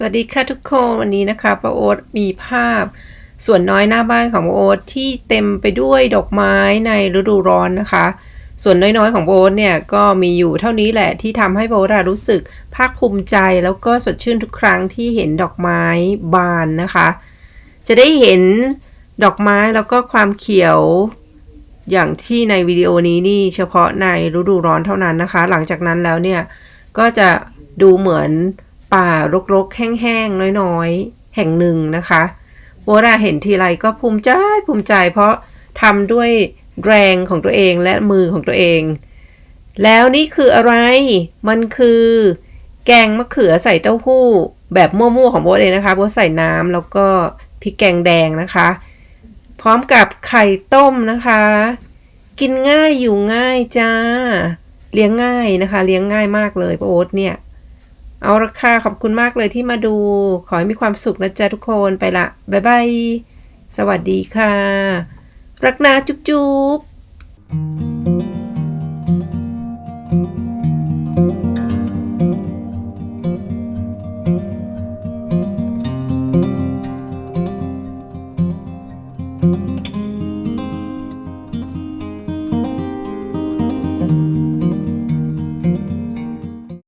สวัสดีค่ะทุกคนวันนี้นะคะป้าโอ๊ตมีภาพ ส่วนน้อยหน้าบ้านของป้าโอ๊ตที่เต็มไปด้วยดอกไม้ในฤดูร้อนนะคะ ส่วนน้อยๆของป้าโอ๊ตเนี่ยก็มีอยู่เท่านี้แหละที่ทำให้ป้าโอ๊ตรู้สึกภาคภูมิใจแล้วก็สดชื่นทุกครั้งที่เห็นดอกไม้บานนะคะ จะได้เห็นดอกไม้แล้วก็ความเขียวอย่างที่ในวิดีโอนี้นี่เฉพาะในฤดูร้อนเท่านั้นนะคะ หลังจากนั้นแล้วเนี่ยก็จะดูเหมือน ป่ารกๆ แห้งๆ น้อยๆ แห่งหนึ่งนะคะโบราเห็นทีไรก็ภูมิใจภูมิใจเพราะทำด้วยแรงของตัวเองและมือของตัวเอง แล้วนี่คืออะไร มันคือ แกงมะเขือใส่เต้าหู้ แบบมั่วๆของโบเองนะคะโบใส่น้ำแล้วก็พริกแกงแดงนะคะ พร้อมกับไข่ต้มนะคะ กินง่ายอยู่ง่ายจ้า เลี้ยงง่ายนะคะ เลี้ยงง่ายมากเลยโอ๊ตเนี่ย เอาราคาขอบคุณมากเลยที่มาดู ขอให้มีความสุขนะจ๊ะทุกคนไปละบ๊ายบาย สวัสดีค่ะ รักนาจุ๊บจุ๊บ